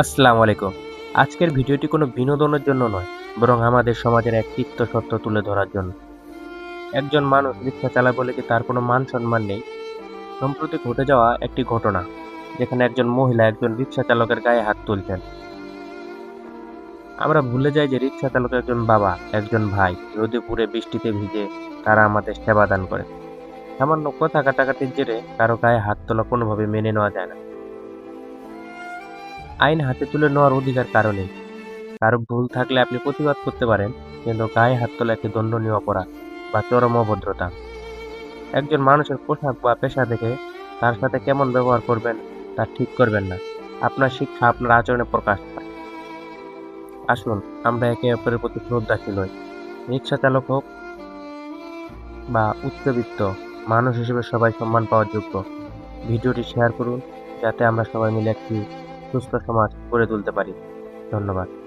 আসসালামু আলাইকুম আজকের ভিডিওটি কোনো বিনোদনের জন্য নয়, বরং আমাদের সমাজের এক তিক্ত সত্য তুলে ধরার জন্য। একজন মানুষ রিক্সা চালায় বলে কি তার কোনো মান সম্মান নেই? সম্প্রতি ঘটে যাওয়া একটি ঘটনা, যেখানে একজন মহিলা একজন রিক্সা চালকের গায়ে হাত তুলছেন। আমরা ভুলে যাই যে রিক্সা চালকের একজন বাবা, একজন ভাই। রোদে পুড়ে বৃষ্টিতে ভিজে তারা আমাদের সেবা দান করে। সামান্য কথা কাটাকাটির জেরে কারও গায়ে হাত তোলা কোনোভাবে মেনে নেওয়া যায় না। আইন হাতে তুলে নেওয়ার অধিকার কারণে কারও ভুল থাকলে আপনি প্রতিবাদ করতে পারেন, কিন্তু গায়ে হাত তোলা একটি দণ্ডনীয় অপরাধ বা চরম অভদ্রতা। একজন মানুষের পোশাক বা পেশা দেখে তার সাথে কেমন ব্যবহার করবেন তা ঠিক করবেন না। আপনার শিক্ষা আপনার আচরণে প্রকাশ পায়। আসুন, আমরা একে অপরের প্রতি শ্রদ্ধাশীল হই। রিক্সা চালক হোক বা উচ্চবিত্ত মানুষ হিসেবে সবাই সম্মান পাওয়ার যোগ্য। ভিডিওটি শেয়ার করুন, যাতে আমরা সবাই মিলে একটি সুস্থ সমাজ গড়ে তুলতে পারি। ধন্যবাদ।